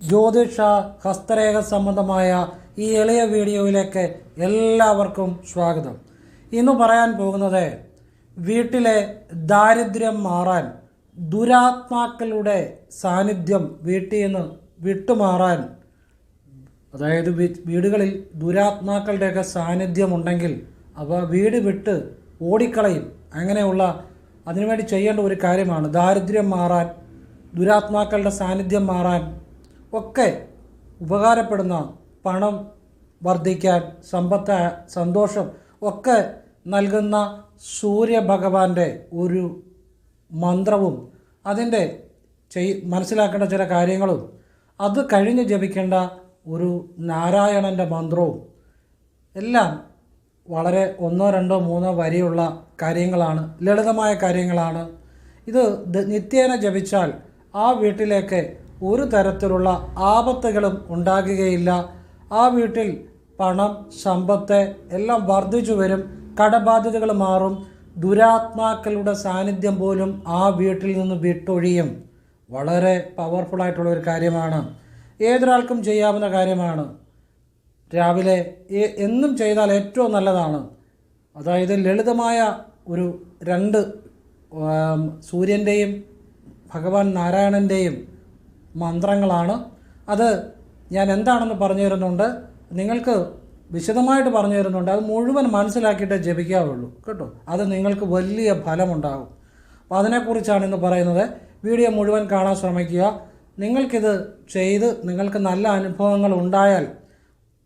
ജ്യോതിഷ ഹസ്തരേഖ സംബന്ധമായ ഈ എളിയ വീഡിയോയിലേക്ക് എല്ലാവർക്കും സ്വാഗതം. ഇന്ന് പറയാൻ പോകുന്നത് വീട്ടിലെ ദാരിദ്ര്യം മാറാൻ ദുരാത്മാക്കളുടെ സാന്നിധ്യം വീട്ടിൽ നിന്ന് വിട്ടുമാറാൻ അതായത് വീടുകളിൽ ദുരാത്മാക്കളുടെയൊക്കെ സാന്നിധ്യമുണ്ടെങ്കിൽ അവ വീട് വിട്ട് ഓടിക്കളയും. അങ്ങനെയുള്ള അതിനുവേണ്ടി ചെയ്യേണ്ട ഒരു കാര്യമാണ് ദാരിദ്ര്യം മാറാൻ ദുരാത്മാക്കളുടെ സാന്നിധ്യം മാറാൻ ഒക്കെ ഉപകാരപ്പെടുന്ന പണം വർദ്ധിക്കാൻ സമ്പത്ത് സന്തോഷം ഒക്കെ നൽകുന്ന സൂര്യഭഗവാന്റെ ഒരു മന്ത്രവും അതിന്റെ ചെയ് മനസ്സിലാക്കേണ്ട ചില കാര്യങ്ങളും അത് കഴിഞ്ഞ് ജപിക്കേണ്ട ഒരു നാരായണന്റെ മന്ത്രവും എല്ലാം വളരെ ഒന്നോ രണ്ടോ മൂന്നോ വരിയുള്ള കാര്യങ്ങളാണ് ലളിതമായ കാര്യങ്ങളാണ്. ഇത് നിത്യേന ജപിച്ചാൽ ആ വീട്ടിലേക്ക് ഒരു തരത്തിലുള്ള ആപത്തുകളും ഉണ്ടാകുകയില്ല. ആ വീട്ടിൽ പണം സമ്പത്ത് എല്ലാം വർദ്ധിച്ചു വരും കടബാധ്യതകൾ മാറും. ദുരാത്മാക്കളുടെ സാന്നിധ്യം പോലും ആ വീട്ടിൽ നിന്ന് വിട്ടൊഴിയും. വളരെ പവർഫുൾ ആയിട്ടുള്ള ഒരു കാര്യമാണ്. ഏതൊരാൾക്കും ചെയ്യാവുന്ന കാര്യമാണ്. രാവിലെ എന്നും ചെയ്താൽ ഏറ്റവും നല്ലതാണ്. അതായത് ലളിതമായ ഒരു രണ്ട് സൂര്യന്റെയും ഭഗവാൻ നാരായണന്റെയും മന്ത്രങ്ങളാണ്. അത് ഞാൻ എന്താണെന്ന് പറഞ്ഞു തരുന്നുണ്ട്? നിങ്ങൾക്ക് വിശദമായിട്ട് പറഞ്ഞു തരുന്നുണ്ട്. അത് മുഴുവൻ മനസ്സിലാക്കിയിട്ടേ ജപിക്കാവുള്ളൂ. കേട്ടോ? അത് നിങ്ങൾക്ക് വലിയ ഫലമുണ്ടാകും. അപ്പോൾ അതിനെക്കുറിച്ചാണ് ഇന്ന് പറയുന്നത്. വീഡിയോ മുഴുവൻ കാണാൻ ശ്രമിക്കുക. നിങ്ങൾക്കിത് ചെയ്ത് നിങ്ങൾക്ക് നല്ല അനുഭവങ്ങൾ ഉണ്ടായാൽ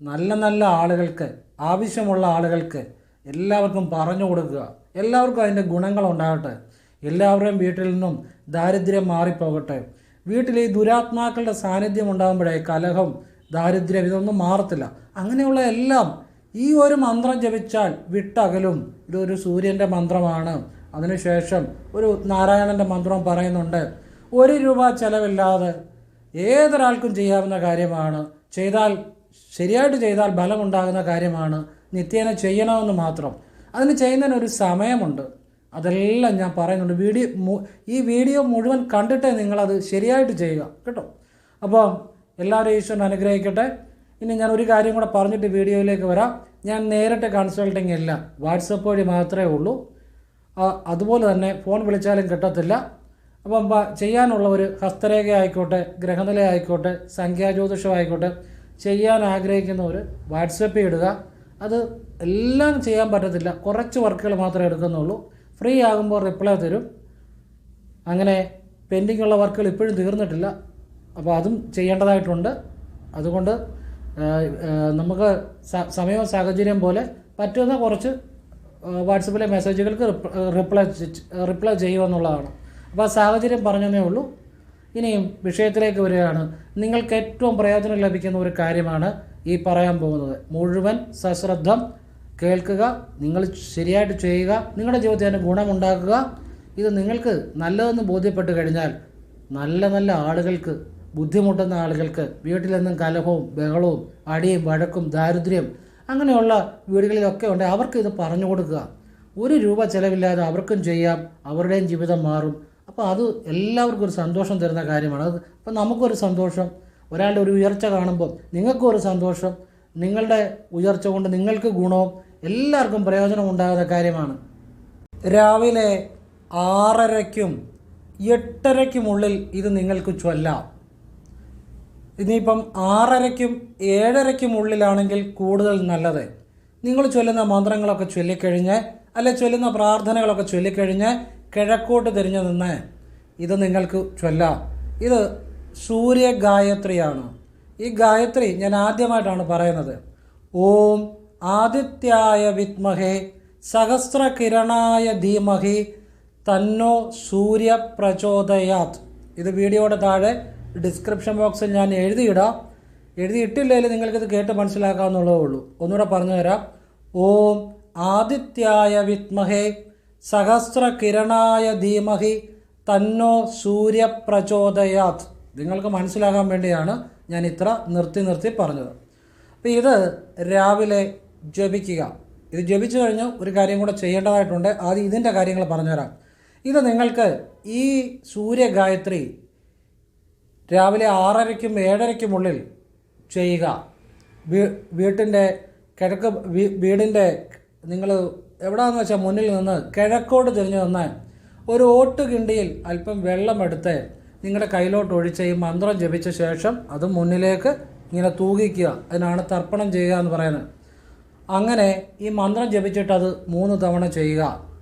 നല്ല നല്ല ആളുകൾക്ക് ആവശ്യമുള്ള ആളുകൾക്ക് എല്ലാവർക്കും പറഞ്ഞു കൊടുക്കുക. എല്ലാവർക്കും അതിന്റെ ഗുണങ്ങൾ ഉണ്ടാകട്ടെ. എല്ലാവരുടെയും വീട്ടിൽ നിന്നും ദാരിദ്ര്യം മാറിപ്പോകട്ടെ. വീട്ടിൽ ഈ ദുരാത്മാക്കളുടെ സാന്നിധ്യം ഉണ്ടാകുമ്പോഴേ കലഹം ദാരിദ്ര്യം ഇതൊന്നും മാറത്തില്ല. അങ്ങനെയുള്ള എല്ലാം ഈ ഒരു മന്ത്രം ജപിച്ചാൽ വിട്ടകലും. ഇതൊരു സൂര്യന്റെ മന്ത്രമാണ്. അതിനുശേഷം ഒരു നാരായണന്റെ മന്ത്രം പറയുന്നുണ്ട് ഒരു രൂപ ചെലവില്ലാതെ ഏതൊരാൾക്കും ചെയ്യാവുന്ന കാര്യമാണ്. ചെയ്താൽ ശരിയായിട്ട് ചെയ്താൽ ഫലമുണ്ടാകുന്ന കാര്യമാണ്. നിത്യേന ചെയ്യണമെന്ന് മാത്രം. അതിന് ചെയ്യുന്നതിനൊരു സമയമുണ്ട്. അതെല്ലാം ഞാൻ പറയുന്നുണ്ട്. വീഡിയോ ഈ വീഡിയോ മുഴുവൻ കണ്ടിട്ടേ നിങ്ങളത് ശരിയായിട്ട് ചെയ്യുക കേട്ടോ? അപ്പോൾ എല്ലാവരും ഈശ്വരൻ അനുഗ്രഹിക്കട്ടെ. ഇനി ഞാൻ ഒരു കാര്യം കൂടെ പറഞ്ഞിട്ട് വീഡിയോയിലേക്ക് വരാം. ഞാൻ നേരിട്ട് കൺസൾട്ടിങ് ഇല്ല. വാട്സപ്പ് വഴി മാത്രമേ ഉള്ളൂ. അതുപോലെ തന്നെ ഫോൺ വിളിച്ചാലും കിട്ടത്തില്ല. അപ്പം ചെയ്യാനുള്ള ഒരു ഹസ്തരേഖ ആയിക്കോട്ടെ ഗ്രഹനില ആയിക്കോട്ടെ സംഖ്യാജ്യോതിഷം ആയിക്കോട്ടെ ചെയ്യാൻ ആഗ്രഹിക്കുന്നവർ വാട്സപ്പിൽ ഇടുക. അത് എല്ലാം ചെയ്യാൻ പറ്റത്തില്ല. കുറച്ച് വർക്കുകൾ മാത്രമേ എടുക്കുന്നുള്ളൂ. ഫ്രീ ആകുമ്പോൾ റിപ്ലൈ തരും. അങ്ങനെ പെൻഡിങ് ഉള്ള വർക്കുകൾ ഇപ്പോഴും തീർന്നിട്ടില്ല. അപ്പോൾ അതും ചെയ്യേണ്ടതായിട്ടുണ്ട്. അതുകൊണ്ട് നമുക്ക് സമയവും സാഹചര്യം പോലെ പറ്റുന്ന കുറച്ച് വാട്സപ്പിലെ മെസ്സേജുകൾക്ക് റിപ്ലൈ റിപ്ലൈ ചെയ്യുമെന്നുള്ളതാണ് അപ്പോൾ ആ സാഹചര്യം പറഞ്ഞതേ ഉള്ളൂ. ഇനിയും വിഷയത്തിലേക്ക് വരികയാണ്. നിങ്ങൾക്ക് ഏറ്റവും പ്രയോജനം ലഭിക്കുന്ന ഒരു കാര്യമാണ് ഈ പറയാൻ പോകുന്നത്. മുഴുവൻ സശ്രദ്ധം കേൾക്കുക നിങ്ങൾ ശരിയായിട്ട് ചെയ്യുക നിങ്ങളുടെ ജീവിതത്തിൽ അതിന് ഗുണമുണ്ടാക്കുക. ഇത് നിങ്ങൾക്ക് നല്ലതെന്ന് ബോധ്യപ്പെട്ട് കഴിഞ്ഞാൽ നല്ല നല്ല ആളുകൾക്ക് ബുദ്ധിമുട്ടുന്ന ആളുകൾക്ക് വീട്ടിലെന്നും കലഹവും ബഹളവും അടിയും വഴക്കും ദാരിദ്ര്യം അങ്ങനെയുള്ള വീടുകളിലൊക്കെ ഉണ്ട്. അവർക്ക് ഇത് പറഞ്ഞു കൊടുക്കുക. ഒരു രൂപ ചിലവില്ലാതെ അവർക്കും ചെയ്യാം അവരുടെയും ജീവിതം മാറും. അപ്പോൾ അത് എല്ലാവർക്കും ഒരു സന്തോഷം തരുന്ന കാര്യമാണ്. അത് അപ്പം നമുക്കൊരു സന്തോഷം. ഒരാളുടെ ഒരു ഉയർച്ച കാണുമ്പോൾ നിങ്ങൾക്കും ഒരു സന്തോഷം. നിങ്ങളുടെ ഉയർച്ച കൊണ്ട് നിങ്ങൾക്ക് ഗുണവും എല്ലാവർക്കും പ്രയോജനം ഉണ്ടാകുന്ന കാര്യമാണ്. രാവിലെ ആറരയ്ക്കും എട്ടരയ്ക്കുമുള്ളിൽ ഇത് നിങ്ങൾക്ക് ചൊല്ലാം. ഇനിയിപ്പം ആറരയ്ക്കും ഏഴരയ്ക്കും ഉള്ളിലാണെങ്കിൽ കൂടുതൽ നല്ലത്. നിങ്ങൾ ചൊല്ലുന്ന മന്ത്രങ്ങളൊക്കെ ചൊല്ലിക്കഴിഞ്ഞ് അല്ലെ ചൊല്ലുന്ന പ്രാർത്ഥനകളൊക്കെ ചൊല്ലിക്കഴിഞ്ഞ് കിഴക്കോട്ട് തിരിഞ്ഞു നിന്ന് ഇത് നിങ്ങൾക്ക് ചൊല്ലാം. ഇത് സൂര്യ ഗായത്രിയാണ് ഈ ഗായത്രി ഞാൻ ആദ്യമായിട്ടാണ് പറയുന്നത്. ഓം ആദിത്യായ വിത്മഹേ സഹസ്രകിരണായ ധീമഹി തന്നോ സൂര്യ പ്രചോദയാത് ഇത് വീഡിയോയുടെ താഴെ ഡിസ്ക്രിപ്ഷൻ ബോക്സിൽ ഞാൻ എഴുതിയിടാം. എഴുതിയിട്ടില്ലെങ്കിൽ നിങ്ങൾക്കിത് കേട്ട് മനസ്സിലാക്കാമെന്നുള്ളതേ ഉള്ളൂ. ഒന്നുകൂടെ പറഞ്ഞു തരാം. ഓം ആദിത്യായ വിത്മഹേ സഹസ്രകിരണായ ധീമഹി തന്നോ സൂര്യ പ്രചോദയാത് നിങ്ങൾക്ക് മനസ്സിലാകാൻ വേണ്ടിയാണ് ഞാൻ ഇത്ര നിർത്തി നിർത്തി പറഞ്ഞത്. അപ്പോൾ ഇത് രാവിലെ ജപിക്കുക. ഇത് ജപിച്ചു കഴിഞ്ഞ് ഒരു കാര്യം കൂടെ ചെയ്യേണ്ടതായിട്ടുണ്ട്. ആദ്യം ഇതിന്റെ കാര്യങ്ങൾ പറഞ്ഞുതരാം. ഇത് നിങ്ങൾക്ക് ഈ സൂര്യഗായത്രി രാവിലെ ആറരയ്ക്കും ഏഴരയ്ക്കുമുള്ളിൽ ചെയ്യുക. വീട്ടിന്റെ കിഴക്ക് വീടിന്റെ നിങ്ങൾ എവിടെയാണെന്ന് വെച്ചാൽ മുന്നിൽ നിന്ന് കിഴക്കോട്ട് തിരിഞ്ഞു നിന്ന് ഒരു ഓട്ടുകിണ്ടിയിൽ അല്പം വെള്ളമെടുത്ത് നിങ്ങളുടെ കയ്യിലോട്ട് ഒഴിച്ച് ഈ മന്ത്രം ജപിച്ച ശേഷം അത് മുന്നിലേക്ക് ഇങ്ങനെ തൂകിക്കുക. അതിനാണ് തർപ്പണം ചെയ്യുക എന്ന് പറയുന്നത്. അങ്ങനെ ഈ മന്ത്രം ജപിച്ചിട്ട് അത് മൂന്ന് തവണ ചെയ്യുക.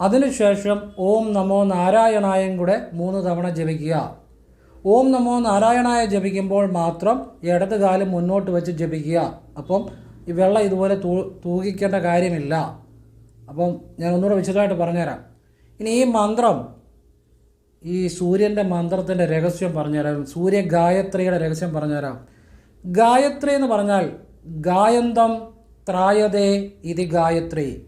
അതിനുശേഷം ഓം നമോ നാരായണായും കൂടെ മൂന്ന് തവണ ജപിക്കുക. ഓം നമോ നാരായണായ ജപിക്കുമ്പോൾ മാത്രം ഇടത് കാലം മുന്നോട്ട് വെച്ച് ജപിക്കുക. അപ്പം ഈ വെള്ളം ഇതുപോലെ തൂ തൂകിക്കേണ്ട കാര്യമില്ല. അപ്പം ഞാൻ ഒന്നുകൂടെ വിശദമായിട്ട് പറഞ്ഞുതരാം. ഇനി ഈ മന്ത്രം ഈ സൂര്യന്റെ മന്ത്രത്തിന്റെ രഹസ്യം പറഞ്ഞുതരാം. സൂര്യ ഗായത്രിയുടെ രഹസ്യം പറഞ്ഞുതരാം. ഗായത്രി എന്ന് പറഞ്ഞാൽ ഗായന്തം ത്രായതേ ഇതി ഗായത്രി.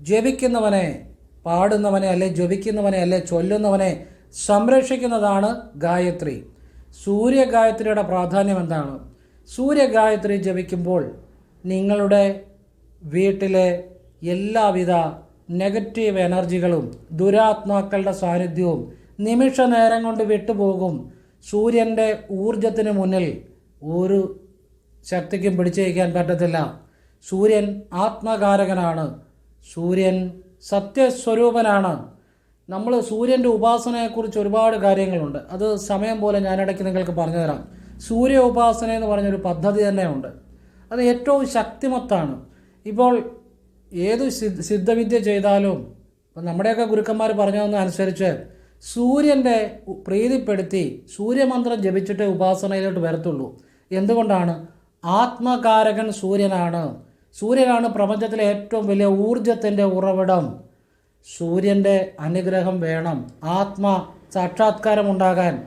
ജപിക്കുന്നവനെ പാടുന്നവനെ അല്ലെ ജപിക്കുന്നവനെ അല്ലെ ചൊല്ലുന്നവനെ സംരക്ഷിക്കുന്നതാണ് ഗായത്രി. സൂര്യഗായത്രിയുടെ പ്രാധാന്യം എന്താണ്? സൂര്യഗായത്രി ജപിക്കുമ്പോൾ നിങ്ങളുടെ വീട്ടിലെ എല്ലാവിധ നെഗറ്റീവ് എനർജികളും ദുരാത്മാക്കളുടെ സാന്നിധ്യവും നിമിഷ നേരം കൊണ്ട് വിട്ടുപോകും. സൂര്യന്റെ ഊർജത്തിന് മുന്നിൽ ഒരു ശക്തിക്കും പിടിച്ചു വയ്ക്കാൻ പറ്റത്തില്ല. സൂര്യൻ ആത്മകാരകനാണ്. സൂര്യൻ സത്യസ്വരൂപനാണ്. നമ്മൾ സൂര്യന്റെ ഉപാസനയെക്കുറിച്ച് ഒരുപാട് കാര്യങ്ങളുണ്ട്. അത് സമയം പോലെ ഞാനിടയ്ക്ക് നിങ്ങൾക്ക് പറഞ്ഞു തരാം സൂര്യ ഉപാസന എന്ന് പറഞ്ഞൊരു പദ്ധതി തന്നെയുണ്ട്. അത് ഏറ്റവും ശക്തിമത്താണ്. ഇപ്പോൾ ഏത് സിദ്ധവിദ്യ ചെയ്താലും ഇപ്പം നമ്മുടെയൊക്കെ ഗുരുക്കന്മാർ പറഞ്ഞതെന്ന് അനുസരിച്ച് സൂര്യന്റെ പ്രീതിപ്പെടുത്തി സൂര്യമന്ത്രം ജപിച്ചിട്ടേ ഉപാസനയിലോട്ട് വരത്തുള്ളൂ. എന്തുകൊണ്ടാണ്? ആത്മകാരകൻ സൂര്യനാണ്. സൂര്യനാണ് പ്രപഞ്ചത്തിലെ ഏറ്റവും വലിയ ഊർജത്തിന്റെ ഉറവിടം. സൂര്യന്റെ അനുഗ്രഹം വേണം. ആത്മ സാക്ഷാത്കാരം ഉണ്ടാകാൻ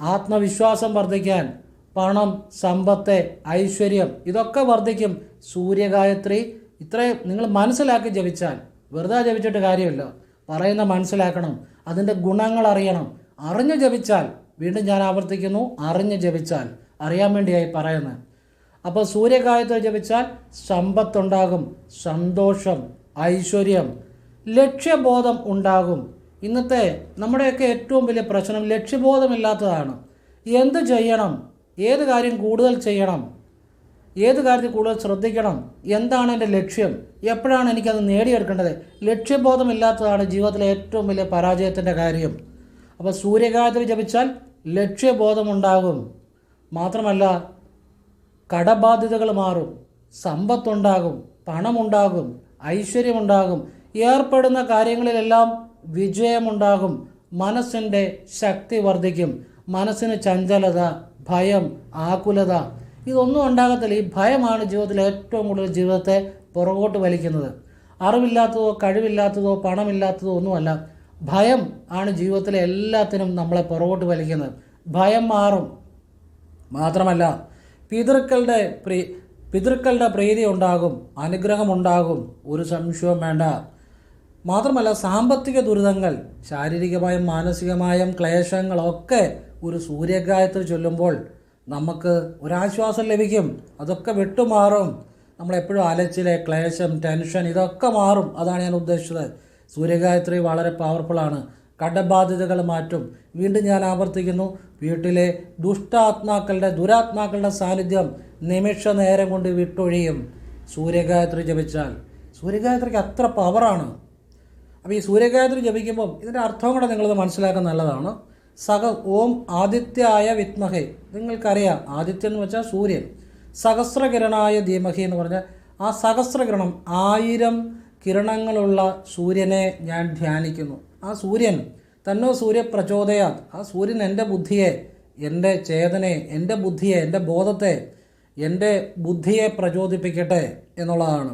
ആത്മവിശ്വാസം വർദ്ധിക്കാൻ പണം സമ്പത്ത് ഐശ്വര്യം ഇതൊക്കെ വർദ്ധിക്കും സൂര്യഗായത്രി. ഇത്രയും നിങ്ങൾ മനസ്സിലാക്കി ജപിച്ചാൽ വെറുതെ ജപിച്ചിട്ട് കാര്യമില്ല. പറയുന്ന മനസ്സിലാക്കണം അതിന്റെ ഗുണങ്ങൾ അറിയണം. അറിഞ്ഞു ജപിച്ചാൽ വീണ്ടും ഞാൻ ആവർത്തിക്കുന്നു അറിഞ്ഞു ജപിച്ചാൽ. അറിയാൻ വേണ്ടിയായി പറയുന്നത്. അപ്പോൾ സൂര്യഗായത്രി ജപിച്ചാൽ സമ്പത്തുണ്ടാകും സന്തോഷം ഐശ്വര്യം ലക്ഷ്യബോധം ഉണ്ടാകും. ഇന്നത്തെ നമ്മുടെയൊക്കെ ഏറ്റവും വലിയ പ്രശ്നം ലക്ഷ്യബോധമില്ലാത്തതാണ്. എന്ത് ചെയ്യണം? ഏത് കാര്യം കൂടുതൽ ചെയ്യണം? ഏത് കാര്യത്തിൽ കൂടുതൽ ശ്രദ്ധിക്കണം? എന്താണ് എന്റെ ലക്ഷ്യം? എപ്പോഴാണ് എനിക്കത് നേടിയെടുക്കേണ്ടത്? ലക്ഷ്യബോധമില്ലാത്തതാണ് ജീവിതത്തിലെ ഏറ്റവും വലിയ പരാജയത്തിന്റെ കാര്യം. അപ്പോൾ സൂര്യഗായത്രി ജപിച്ചാൽ ലക്ഷ്യബോധമുണ്ടാകും. മാത്രമല്ല കടബാധ്യതകൾ മാറും. സമ്പത്തുണ്ടാകും പണമുണ്ടാകും ഐശ്വര്യമുണ്ടാകും. ഏർപ്പെടുന്ന കാര്യങ്ങളിലെല്ലാം വിജയമുണ്ടാകും. മനസ്സിന്റെ ശക്തി വർദ്ധിക്കും. മനസ്സിന് ചഞ്ചലത ഭയം ആകുലത. ഇതൊന്നും ഉണ്ടാകത്തില്ല. ഈ ഭയമാണ് ജീവിതത്തിൽ ഏറ്റവും കൂടുതൽ ജീവിതത്തെ പുറകോട്ട് വലിക്കുന്നത്. അറിവില്ലാത്തതോ കഴിവില്ലാത്തതോ പണമില്ലാത്തതോ ഒന്നുമല്ല. ഭയം ആണ് ജീവിതത്തിലെ എല്ലാത്തിനും നമ്മളെ പുറകോട്ട് വലിക്കുന്നത്. ഭയം മാറും. മാത്രമല്ല പിതൃക്കളുടെ പ്രീ പിതൃക്കളുടെ പ്രീതി ഉണ്ടാകും അനുഗ്രഹം ഉണ്ടാകും ഒരു സംശയവും വേണ്ട. മാത്രമല്ല സാമ്പത്തിക ദുരിതങ്ങൾ ശാരീരികമായും മാനസികമായും ക്ലേശങ്ങളൊക്കെ ഒരു സൂര്യഗ്രഹത്തിൽ ചൊല്ലുമ്പോൾ നമുക്ക് ഒരാശ്വാസം ലഭിക്കും. അതൊക്കെ വിട്ടുമാറും. നമ്മളെപ്പോഴും അലച്ചിലെ ക്ലേശം ടെൻഷൻ ഇതൊക്കെ മാറും. അതാണ് ഞാൻ ഉദ്ദേശിച്ചത്. സൂര്യഗായത്രി വളരെ പവർഫുള്ളാണ് കടബാധ്യതകൾ മാറ്റും. വീണ്ടും ഞാൻ ആവർത്തിക്കുന്നു. വീട്ടിലെ ദുഷ്ടാത്മാക്കളുടെ ദുരാത്മാക്കളുടെ സാന്നിധ്യം നിമിഷ നേരം കൊണ്ട് വിട്ടൊഴിയും. സൂര്യഗായത്രി ജപിച്ചാൽ. സൂര്യഗായത്രിക്ക് അത്ര പവറാണ് അപ്പോൾ ഈ സൂര്യഗായത്രി ജപിക്കുമ്പം ഇതിന്റെ അർത്ഥം കൂടെ നിങ്ങളത് മനസ്സിലാക്കാൻ നല്ലതാണ്. സഹ ഓം ആദിത്യായ വിത്മഹേ. നിങ്ങൾക്കറിയാം ആദിത്യൻ എന്ന് വെച്ചാൽ സൂര്യൻ. സഹസ്രകിരണായ ധീമഹി എന്ന് പറഞ്ഞാൽ ആ സഹസ്രകിരണം ആയിരം കിരണങ്ങളുള്ള സൂര്യനെ ഞാൻ ധ്യാനിക്കുന്നു. ആ സൂര്യൻ തന്നോ സൂര്യപ്രചോദയാ ആ സൂര്യൻ എന്റെ ബുദ്ധിയെ എന്റെ ചേതനയെ എന്റെ ബുദ്ധിയെ എന്റെ ബോധത്തെ എന്റെ ബുദ്ധിയെ പ്രചോദിപ്പിക്കട്ടെ എന്നുള്ളതാണ്.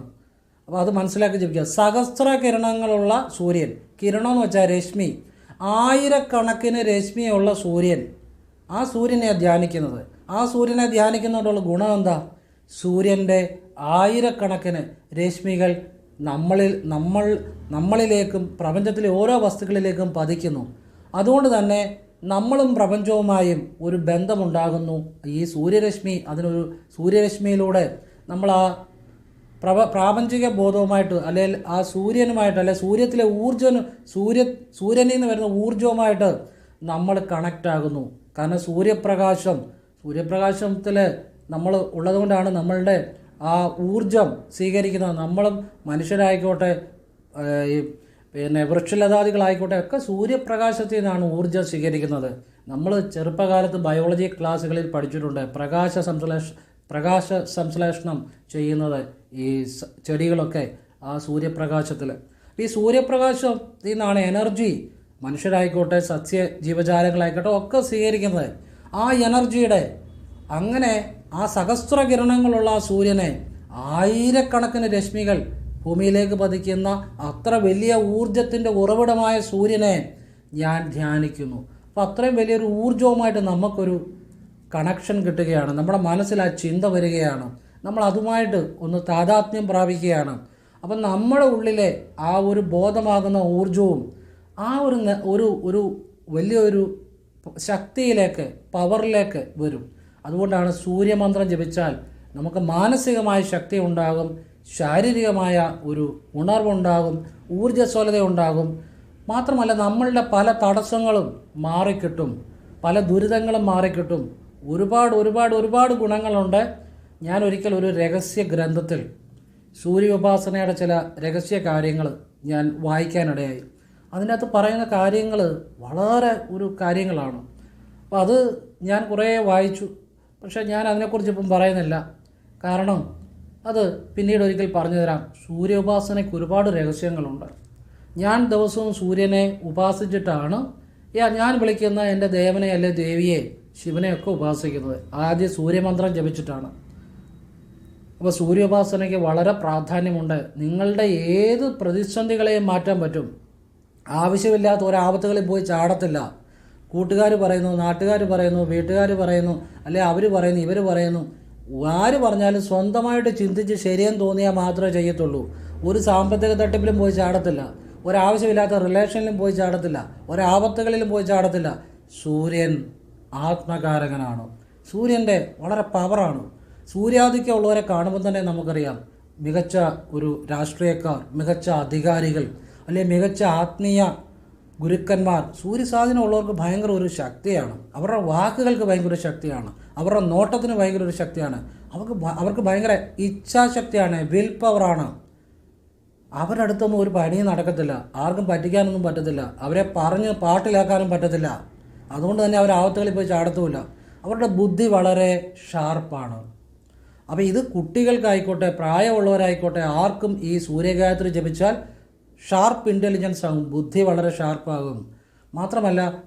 അപ്പോൾ അത് മനസ്സിലാക്കി ജീവിക്കുക. സഹസ്ര കിരണങ്ങളുള്ള സൂര്യൻ. കിരണം എന്ന് വെച്ചാൽ രശ്മി. ആയിരക്കണക്കിന് രശ്മിയുള്ള സൂര്യൻ. ആ സൂര്യനെ ധ്യാനിക്കുന്നത്. ആ സൂര്യനെ ധ്യാനിക്കുന്നതുകൊണ്ടുള്ള ഗുണം എന്താ? സൂര്യന്റെ ആയിരക്കണക്കിന് രശ്മികൾ നമ്മളിൽ നമ്മൾ നമ്മളിലേക്കും പ്രപഞ്ചത്തിലെ ഓരോ വസ്തുക്കളിലേക്കും പതിക്കുന്നു. അതുകൊണ്ട് തന്നെ നമ്മളും പ്രപഞ്ചവുമായും ഒരു ബന്ധമുണ്ടാകുന്നു. ഈ സൂര്യരശ്മി അതിനൊരു സൂര്യരശ്മിയിലൂടെ നമ്മൾ ആ പ്രപ പ്രാപഞ്ചിക ബോധവുമായിട്ട് അല്ലെങ്കിൽ ആ സൂര്യനുമായിട്ട് അല്ലെ സൂര്യത്തിലെ ഊർജന് സൂര്യ സൂര്യനിൽ നിന്ന് വരുന്ന ഊർജവുമായിട്ട് നമ്മൾ കണക്റ്റ് ആകുന്നു കാരണം സൂര്യപ്രകാശം സൂര്യപ്രകാശത്തിൽ നമ്മൾ ഉള്ളതുകൊണ്ടാണ് നമ്മളുടെ ആ ഊർജം സ്വീകരിക്കുന്ന നമ്മളും മനുഷ്യരായിക്കോട്ടെ ഈ പിന്നെ വൃക്ഷലതാദികളായിക്കോട്ടെ ഒക്കെ സൂര്യപ്രകാശത്തിൽ നിന്നാണ് ഊർജം സ്വീകരിക്കുന്നത്. നമ്മൾ ചെറുപ്പകാലത്ത് ബയോളജി ക്ലാസ്സുകളിൽ പഠിച്ചിട്ടുണ്ട്. പ്രകാശ സംശ്ലേഷ പ്രകാശ സംശ്ലേഷണം ചെയ്യുന്നത് ഈ ചെടികളൊക്കെ ആ സൂര്യപ്രകാശത്തിൽ ഈ സൂര്യപ്രകാശത്തിൽ നിന്നാണ് എനർജി മനുഷ്യരായിക്കോട്ടെ സസ്യ ജീവജാലങ്ങളായിക്കോട്ടെ ഒക്കെ സ്വീകരിക്കുന്നത്. ആ എനർജിയുടെ അങ്ങനെ ആ സഹസ്രകിരണങ്ങളുള്ള ആ സൂര്യനെ ആയിരക്കണക്കിന് രശ്മികൾ ഭൂമിയിലേക്ക് പതിക്കുന്ന അത്ര വലിയ ഊർജത്തിന്റെ ഉറവിടമായ സൂര്യനെ ഞാൻ ധ്യാനിക്കുന്നു. അപ്പോൾ അത്രയും വലിയൊരു ഊർജവുമായിട്ട് നമുക്കൊരു കണക്ഷൻ കിട്ടുകയാണ്. നമ്മുടെ മനസ്സിൽ ആ ചിന്ത വരികയാണ്. നമ്മൾ അതുമായിട്ട് ഒന്ന് താതാത്മ്യം പ്രാപിക്കുകയാണ്. അപ്പം നമ്മുടെ ഉള്ളിലെ ആ ഒരു ബോധമാകുന്ന ഊർജവും ആ ഒരു ഒരു ഒരു വലിയൊരു ശക്തിയിലേക്ക് പവറിലേക്ക് വരും. അതുകൊണ്ടാണ് സൂര്യമന്ത്രം ജപിച്ചാൽ നമുക്ക് മാനസികമായ ശക്തി ഉണ്ടാകും ശാരീരികമായ ഒരു ഉണർവുണ്ടാകും ഊർജസ്വലത ഉണ്ടാകും മാത്രമല്ല നമ്മളുടെ പല തടസ്സങ്ങളും മാറിക്കിട്ടും പല ദുരിതങ്ങളും മാറിക്കിട്ടും. ഒരുപാട് ഒരുപാട് ഒരുപാട് ഗുണങ്ങളുണ്ട്. ഞാൻ ഒരിക്കൽ ഒരു രഹസ്യ ഗ്രന്ഥത്തിൽ സൂര്യോപാസനയുടെ ചില രഹസ്യ കാര്യങ്ങൾ ഞാൻ വായിക്കാനിടയായി. അതിനകത്ത് പറയുന്ന കാര്യങ്ങൾ വളരെ ഒരു കാര്യങ്ങളാണ്. അപ്പോൾ അത് ഞാൻ കുറേ വായിച്ചു. പക്ഷേ ഞാൻ അതിനെക്കുറിച്ച് ഇപ്പം പറയുന്നില്ല. കാരണം അത് പിന്നീട് ഒരിക്കൽ പറഞ്ഞു തരാം. സൂര്യോപാസനയ്ക്ക് ഒരുപാട് രഹസ്യങ്ങളുണ്ട്. ഞാൻ ദിവസവും സൂര്യനെ ഉപാസിച്ചിട്ടാണ് ഞാൻ വിളിക്കുന്ന എന്റെ ദേവനെ അല്ലെ ദേവിയെ ശിവനെയൊക്കെ ഉപാസിക്കുന്നത്. ആദ്യം സൂര്യമന്ത്രം ജപിച്ചിട്ടാണ്. അപ്പോൾ സൂര്യോപാസനയ്ക്ക് വളരെ പ്രാധാന്യമുണ്ട്. നിങ്ങളുടെ ഏത് പ്രതിസന്ധികളെയും മാറ്റാൻ പറ്റും. ആവശ്യമില്ലാത്ത ഒരാപത്തുകളിൽ പോയി ചാടത്തില്ല. കൂട്ടുകാർ പറയുന്നു നാട്ടുകാർ പറയുന്നു വീട്ടുകാർ പറയുന്നു അല്ലെ അവർ പറയുന്നു ഇവർ പറയുന്നു. ആര് പറഞ്ഞാലും സ്വന്തമായിട്ട് ചിന്തിച്ച് ശരിയെന്ന് തോന്നിയാൽ മാത്രമേ ചെയ്യത്തുള്ളൂ. ഒരു സാമ്പത്തിക തട്ടിപ്പിലും പോയി ചാടത്തില്ല. ഒരാവശ്യമില്ലാത്ത റിലേഷനിലും പോയി ചാടത്തില്ല. ഒരാപത്തുകളിലും പോയി ചാടത്തില്ല. സൂര്യൻ ആത്മകാരകനാണ്. സൂര്യന്റെ വളരെ പവറാണ്. സൂര്യാധിക്യം ഉള്ളവരെ കാണുമ്പോൾ തന്നെ നമുക്കറിയാം മികച്ച ഒരു രാഷ്ട്രീയക്കാർ മികച്ച അധികാരികൾ അല്ലെങ്കിൽ മികച്ച ആത്മീയ ഗുരുക്കന്മാർ സൂര്യസാധനം ഉള്ളവർക്ക് ഭയങ്കര ഒരു ശക്തിയാണ്. അവരുടെ വാക്കുകൾക്ക് ഭയങ്കര ഒരു ശക്തിയാണ്. അവരുടെ നോട്ടത്തിന് ഭയങ്കര ഒരു ശക്തിയാണ്. അവർക്ക് അവർക്ക് ഭയങ്കര ഇച്ഛാശക്തിയാണ് വിൽ പവറാണ് അവരുടെ അടുത്തൊന്നും ഒരു പണിയും നടക്കത്തില്ല. ആർക്കും പറ്റിക്കാനൊന്നും പറ്റത്തില്ല. അവരെ പറഞ്ഞ് പാട്ടിലാക്കാനും പറ്റത്തില്ല. അതുകൊണ്ട് തന്നെ അവർ ആവത്തുകളിൽ പോയി ചാടത്തുമില്ല. അവരുടെ ബുദ്ധി വളരെ ഷാർപ്പാണ്. അപ്പോൾ ഇത് കുട്ടികൾക്കായിക്കോട്ടെ പ്രായമുള്ളവരായിക്കോട്ടെ ആർക്കും ഈ സൂര്യഗായത്രി ജപിച്ചാൽ ഷാർപ്പ് ഇന്റലിജൻസ് ആകും ബുദ്ധി വളരെ ഷാർപ്പാകും. മാത്രമല്ല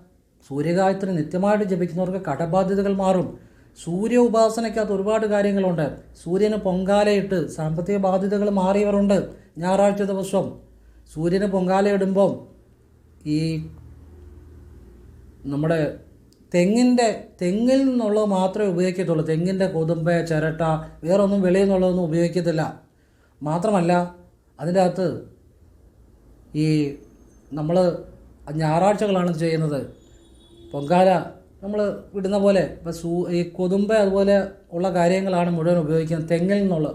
സൂര്യകായത്തിന് നിത്യമായിട്ട് ജപിക്കുന്നവർക്ക് കടബാധ്യതകൾ മാറും. സൂര്യ ഉപാസനയ്ക്കകത്ത് ഒരുപാട് കാര്യങ്ങളുണ്ട്. സൂര്യന് പൊങ്കാലയിട്ട് സാമ്പത്തിക ബാധ്യതകൾ മാറിയവരുണ്ട് ഞായറാഴ്ച ദിവസം. സൂര്യന് പൊങ്കാലയിടുമ്പോൾ ഈ നമ്മുടെ തെങ്ങിന്റെ തെങ്ങിൽ നിന്നുള്ളത് മാത്രമേ ഉപയോഗിക്കത്തുള്ളൂ. തെങ്ങിന്റെ കൊതുമ്പ് ചിരട്ട വേറൊന്നും വെളിയിൽ നിന്നുള്ളതൊന്നും ഉപയോഗിക്കത്തില്ല. മാത്രമല്ല അതിന്റെ അകത്ത് ഈ നമ്മൾ ഞായറാഴ്ചകളാണ് ചെയ്യുന്നത്. പൊങ്കാല നമ്മൾ വിടുന്ന പോലെ ഇപ്പം സൂ ഈ കൊതുമ്പ് അതുപോലെ ഉള്ള കാര്യങ്ങളാണ് മുഴുവൻ ഉപയോഗിക്കുന്നത്. തെങ്ങിൽ നിന്നുള്ള.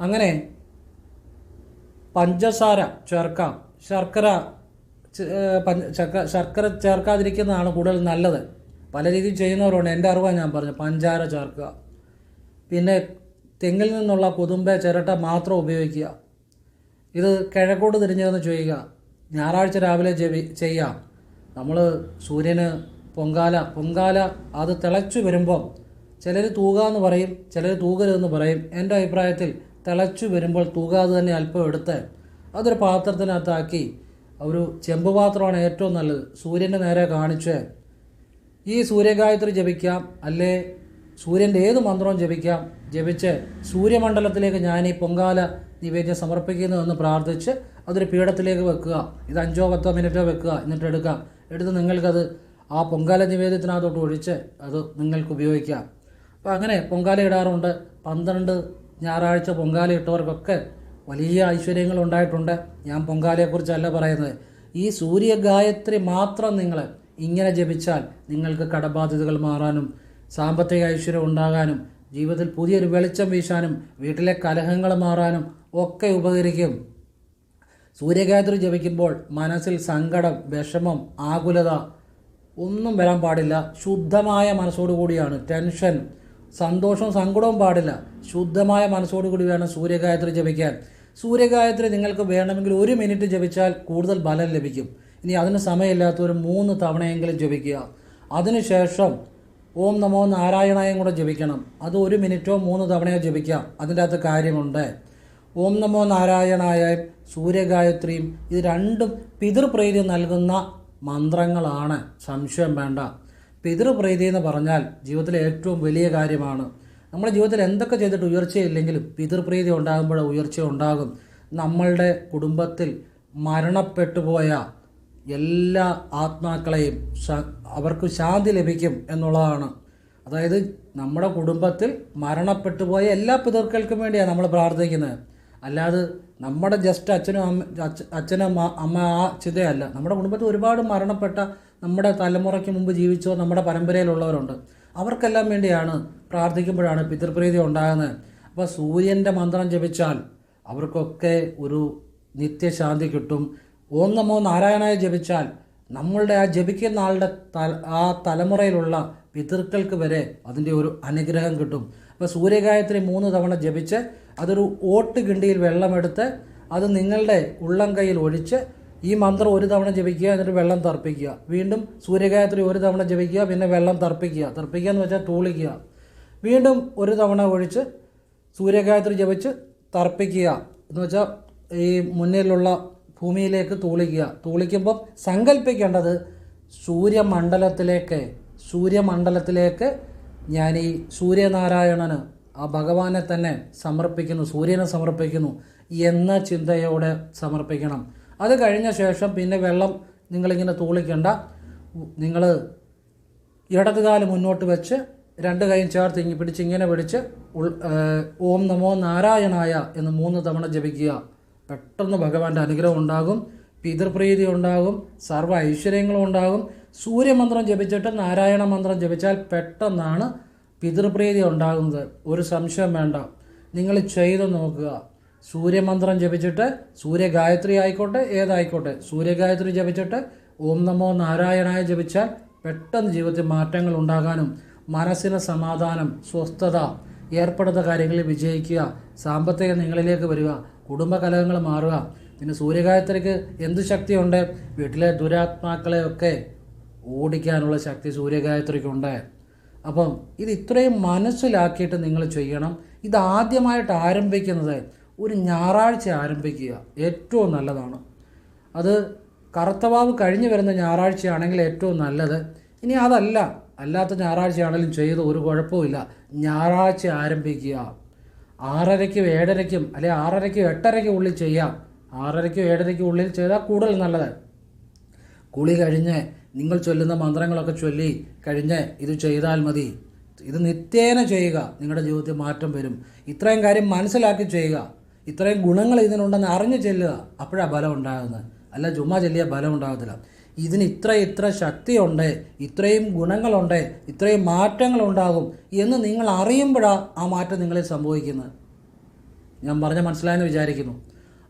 അങ്ങനെ പഞ്ചസാര ചേർക്കാം ശർക്കര ശർക്കര ചേർക്കാതിരിക്കുന്നതാണ് കൂടുതൽ നല്ലത്. പല രീതിയിൽ ചെയ്യുന്നവരുണ്ട്. എന്റെ അറിവാണ് ഞാൻ പറഞ്ഞു പഞ്ചാര ചേർക്കുക പിന്നെ തെങ്ങിൽ നിന്നുള്ള കൊതുമ്പ് ചിരട്ട മാത്രം ഉപയോഗിക്കുക. ഇത് കിഴക്കോട്ട് തിരിഞ്ഞതെന്ന് ചെയ്യുക. ഞായറാഴ്ച രാവിലെ ജപി ചെയ്യാം. നമ്മൾ സൂര്യന് പൊങ്കാല പൊങ്കാല അത് തിളച്ചു വരുമ്പം ചിലർ തൂകാന്ന് പറയും ചിലർ തൂകരുതെന്ന് പറയും. എന്റെ അഭിപ്രായത്തിൽ തിളച്ചു വരുമ്പോൾ തൂകാതെ തന്നെ അല്പം എടുത്ത് അതൊരു പാത്രത്തിനകത്താക്കി ഒരു ചെമ്പ് പാത്രമാണ് ഏറ്റവും നല്ലത്. സൂര്യന്റെ നേരെ കാണിച്ച് ഈ സൂര്യഗായത്രി ജപിക്കാം. അല്ലേ? സൂര്യന്റെ ഏത് മന്ത്രവും ജപിക്കാം. ജപിച്ച് സൂര്യമണ്ഡലത്തിലേക്ക് ഞാൻ ഈ പൊങ്കാല നിവേദ്യം സമർപ്പിക്കുന്നുവെന്ന് പ്രാർത്ഥിച്ച് അതൊരു പീഠത്തിലേക്ക് വെക്കുക. ഇത് അഞ്ചോ പത്തോ മിനിറ്റോ വെക്കുക. എന്നിട്ട് എടുക്കുക. എടുത്ത് നിങ്ങൾക്കത് ആ പൊങ്കാല നിവേദ്യത്തിനകത്തോട്ട് ഒഴിച്ച് അത് നിങ്ങൾക്ക് ഉപയോഗിക്കാം. അപ്പോൾ അങ്ങനെ പൊങ്കാല ഇടാറുണ്ട്. പന്ത്രണ്ട് ഞായറാഴ്ച പൊങ്കാല ഇട്ടവർക്കൊക്കെ വലിയ ഐശ്വര്യങ്ങൾ ഉണ്ടായിട്ടുണ്ട്. ഞാൻ പൊങ്കാലയെക്കുറിച്ചല്ല പറയുന്നത്. ഈ സൂര്യഗായത്രി മാത്രം നിങ്ങൾ ഇങ്ങനെ ജപിച്ചാൽ നിങ്ങൾക്ക് കടബാധ്യതകൾ മാറാനും സാമ്പത്തിക ഐശ്വര്യം ഉണ്ടാകാനും ജീവിതത്തിൽ പുതിയൊരു വെളിച്ചം വീശാനും വീട്ടിലെ കലഹങ്ങൾ മാറാനും ഒക്കെ ഉപകരിക്കും. സൂര്യഗായത്രി ജപിക്കുമ്പോൾ മനസ്സിൽ സങ്കടം വിഷമം ആകുലത ഒന്നും വരാൻ പാടില്ല. ശുദ്ധമായ മനസ്സോടുകൂടിയാണ് ടെൻഷൻ. സന്തോഷവും സങ്കടവും പാടില്ല. ശുദ്ധമായ മനസ്സോടുകൂടി വേണം സൂര്യഗായത്രി ജപിക്കാൻ. സൂര്യഗായത്രി നിങ്ങൾക്ക് വേണമെങ്കിൽ ഒരു മിനിറ്റ് ജപിച്ചാൽ കൂടുതൽ ബലം ലഭിക്കും. ഇനി അതിന് സമയമില്ലാത്തവർ മൂന്ന് തവണയെങ്കിലും ജപിക്കുക. അതിനുശേഷം ഓം നമോ നാരായണായും കൂടെ ജപിക്കണം. അത് ഒരു മിനിറ്റോ മൂന്ന് തവണയോ ജപിക്കാം. അതിന്റെ അകത്ത് കാര്യമുണ്ട്. ഓം നമോ നാരായണായ സൂര്യഗായത്രിയും ഇത് രണ്ടും പിതൃപ്രീതി നൽകുന്ന മന്ത്രങ്ങളാണ്. സംശയം വേണ്ട. പിതൃപ്രീതി എന്ന് പറഞ്ഞാൽ ജീവിതത്തിലെ ഏറ്റവും വലിയ കാര്യമാണ്. നമ്മുടെ ജീവിതത്തിൽ എന്തൊക്കെ ചെയ്തിട്ട് ഉയർച്ചയില്ലെങ്കിലും പിതൃപ്രീതി ഉണ്ടാകുമ്പോൾ ഉയർച്ച ഉണ്ടാകും. നമ്മളുടെ കുടുംബത്തിൽ മരണപ്പെട്ടു പോയ എല്ലാ ആത്മാക്കളെയും അവർക്ക് ശാന്തി ലഭിക്കും എന്നുള്ളതാണ്. അതായത് നമ്മുടെ കുടുംബത്തിൽ മരണപ്പെട്ടു പോയ എല്ലാ പിതൃക്കൾക്കും വേണ്ടിയാണ് നമ്മൾ പ്രാർത്ഥിക്കുന്നത്. അല്ലാതെ നമ്മുടെ ജസ്റ്റ് അച്ഛനും അമ്മ അച്ഛനും അമ്മ- ആ ചിതയല്ല. നമ്മുടെ കുടുംബത്തിൽ ഒരുപാട് മരണപ്പെട്ട നമ്മുടെ തലമുറയ്ക്ക് മുമ്പ് ജീവിച്ചോ നമ്മുടെ പരമ്പരയിലുള്ളവരുണ്ട്. അവർക്കെല്ലാം വേണ്ടിയാണ് പ്രാർത്ഥിക്കുമ്പോഴാണ് പിതൃപ്രീതി ഉണ്ടാകുന്നത്. അപ്പോൾ സൂര്യന്റെ മന്ത്രം ജപിച്ചാൽ അവർക്കൊക്കെ ഒരു നിത്യശാന്തി കിട്ടും. ഓം നമോ നാരായണായ ജപിച്ചാൽ നമ്മളുടെ ആ ജപിക്കുന്ന ആളുടെ ആ തലമുറയിലുള്ള പിതൃക്കൾക്ക് വരെ അതിന്റെ ഒരു അനുഗ്രഹം കിട്ടും. അപ്പോൾ സൂര്യഗായത്രി മൂന്ന് തവണ ജപിച്ച് അതൊരു ഓട്ട് കിണ്ടിയിൽ വെള്ളമെടുത്ത് അത് നിങ്ങളുടെ ഉള്ളം കയ്യിൽ ഒഴിച്ച് ഈ മന്ത്രം ഒരു തവണ ജപിക്കുക എന്നിട്ട് വെള്ളം തർപ്പിക്കുക. വീണ്ടും സൂര്യഗായത്രി ഒരു തവണ ജപിക്കുക പിന്നെ വെള്ളം തർപ്പിക്കുക. തർപ്പിക്കുക എന്ന് വെച്ചാൽ തൂളിക്കുക. വീണ്ടും ഒരു തവണ ഒഴിച്ച് സൂര്യഗായത്രി ജപിച്ച് തർപ്പിക്കുക എന്ന് വെച്ചാൽ ഈ മുന്നിലുള്ള ഭൂമിയിലേക്ക് തൂളിക്കുക. തൂളിക്കുമ്പം സങ്കല്പിക്കേണ്ടത് സൂര്യമണ്ഡലത്തിലേക്ക് സൂര്യമണ്ഡലത്തിലേക്ക് ഞാൻ ഈ സൂര്യനാരായണന് ആ ഭഗവാനെ തന്നെ സമർപ്പിക്കുന്നു സൂര്യനെ സമർപ്പിക്കുന്നു എന്ന ചിന്തയോടെ സമർപ്പിക്കണം. അത് കഴിഞ്ഞ ശേഷം പിന്നെ വെള്ളം നിങ്ങളിങ്ങനെ തൂളിക്കണ്ട. നിങ്ങൾ ഇടതുകാൽ മുന്നോട്ട് വെച്ച് രണ്ട് കൈയും ചേർത്ത് ഇങ്ങി പിടിച്ച് ഇങ്ങനെ പിടിച്ച് ഓം നമോ നാരായണായ എന്ന് മൂന്ന് തവണ ജപിക്കുക. പെട്ടെന്ന് ഭഗവാന്റെ അനുഗ്രഹം ഉണ്ടാകും. പിതൃപ്രീതി ഉണ്ടാകും സർവ ഐശ്വര്യങ്ങളും ഉണ്ടാകും. സൂര്യമന്ത്രം ജപിച്ചിട്ട് നാരായണ മന്ത്രം ജപിച്ചാൽ പെട്ടെന്നാണ് പിതൃപ്രീതി ഉണ്ടാകുന്നത്. ഒരു സംശയം വേണ്ട. നിങ്ങൾ ചെയ്ത് നോക്കുക. സൂര്യമന്ത്രം ജപിച്ചിട്ട് സൂര്യഗായത്രി ആയിക്കോട്ടെ ഏതായിക്കോട്ടെ സൂര്യഗായത്രി ജപിച്ചിട്ട് ഓം നമോ നാരായണായ ജപിച്ചാൽ പെട്ടെന്ന് ജീവിതത്തിൽ മാറ്റങ്ങൾ ഉണ്ടാകാനും മനസ്സിന് സമാധാനം സ്വസ്ഥത ഏർപ്പെടുന്ന കാര്യങ്ങളിൽ വിജയിക്കുക സാമ്പത്തിക നിങ്ങളിലേക്ക് വരിക കുടുംബ കലഹങ്ങൾ മാറുക പിന്നെ സൂര്യകായത്തിലേക്ക് എന്ത് ശക്തിയുണ്ട്? വീട്ടിലെ ദുരാത്മാക്കളെ ഒക്കെ ഓടിക്കാനുള്ള ശക്തി സൂര്യകായത്രിക്കുണ്ട് അപ്പം ഇത് ഇത്രയും മനസ്സിലാക്കിയിട്ട് നിങ്ങൾ ചെയ്യണം. ഇത് ആദ്യമായിട്ട് ആരംഭിക്കുന്നത് ഒരു ഞായറാഴ്ച ആരംഭിക്കുക. ഏറ്റവും നല്ലതാണ്. അത് കറുത്തവാവ് കഴിഞ്ഞു വരുന്ന ഞായറാഴ്ചയാണെങ്കിൽ ഏറ്റവും നല്ലത്. ഇനി അതല്ല. അല്ലാത്ത ഞായറാഴ്ചയാണെങ്കിലും ചെയ്ത് ഒരു കുഴപ്പമില്ല ഞായറാഴ്ച ആരംഭിക്കുക. ആറരയ്ക്കും ഏഴരയ്ക്കും അല്ലെ ആറരയ്ക്കും എട്ടരയ്ക്കും ഉള്ളിൽ ചെയ്യാം. ആറരയ്ക്കും ഏഴരയ്ക്കോ ഉള്ളിൽ ചെയ്താൽ കൂടുതൽ നല്ലത്. കുളി കഴിഞ്ഞ് നിങ്ങൾ ചൊല്ലുന്ന മന്ത്രങ്ങളൊക്കെ ചൊല്ലി കഴിഞ്ഞ് ഇത് ചെയ്താൽ മതി. ഇത് നിത്യേന ചെയ്യുക. നിങ്ങളുടെ ജീവിതത്തിൽ മാറ്റം വരും. ഇത്രയും കാര്യം മനസ്സിലാക്കി ചെയ്യുക. ഇത്രയും ഗുണങ്ങൾ ഇതിനുണ്ടെന്ന് അറിഞ്ഞു ചെല്ലുക. അപ്പോഴാണ് ബലം ഉണ്ടാകുന്നത്. അല്ല ചുമ്മാ ചെല്ലിയ ബലം ഉണ്ടാകത്തില്ല. ഇതിന് ഇത്ര ഇത്ര ശക്തിയുണ്ട്. ഇത്രയും ഗുണങ്ങളുണ്ട്. ഇത്രയും മാറ്റങ്ങൾ ഉണ്ടാകും എന്ന് നിങ്ങൾ അറിയുമ്പോഴാണ് ആ മാറ്റം നിങ്ങളിൽ സംഭവിക്കുന്നത്. ഞാൻ പറഞ്ഞ മനസ്സിലായെന്ന് വിചാരിക്കുന്നു.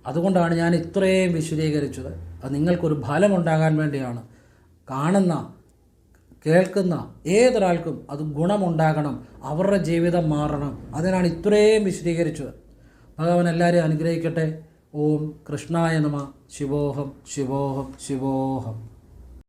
അതുകൊണ്ടാണ് ഞാൻ ഇത്രയും വിശദീകരിച്ചത്. അത് നിങ്ങൾക്കൊരു ഫലമുണ്ടാകാൻ വേണ്ടിയാണ്. കാണുന്ന കേൾക്കുന്ന ഏതൊരാൾക്കും അത് ഗുണമുണ്ടാകണം. അവരുടെ ജീവിതം മാറണം. അതിനാണ് ഇത്രയും വിശദീകരിച്ചത്. ഭഗവാൻ എല്ലാവരെയും അനുഗ്രഹിക്കട്ടെ. ഓം കൃഷ്ണായ നമ. ശിവോഹം ശിവോഹം ശിവോഹം.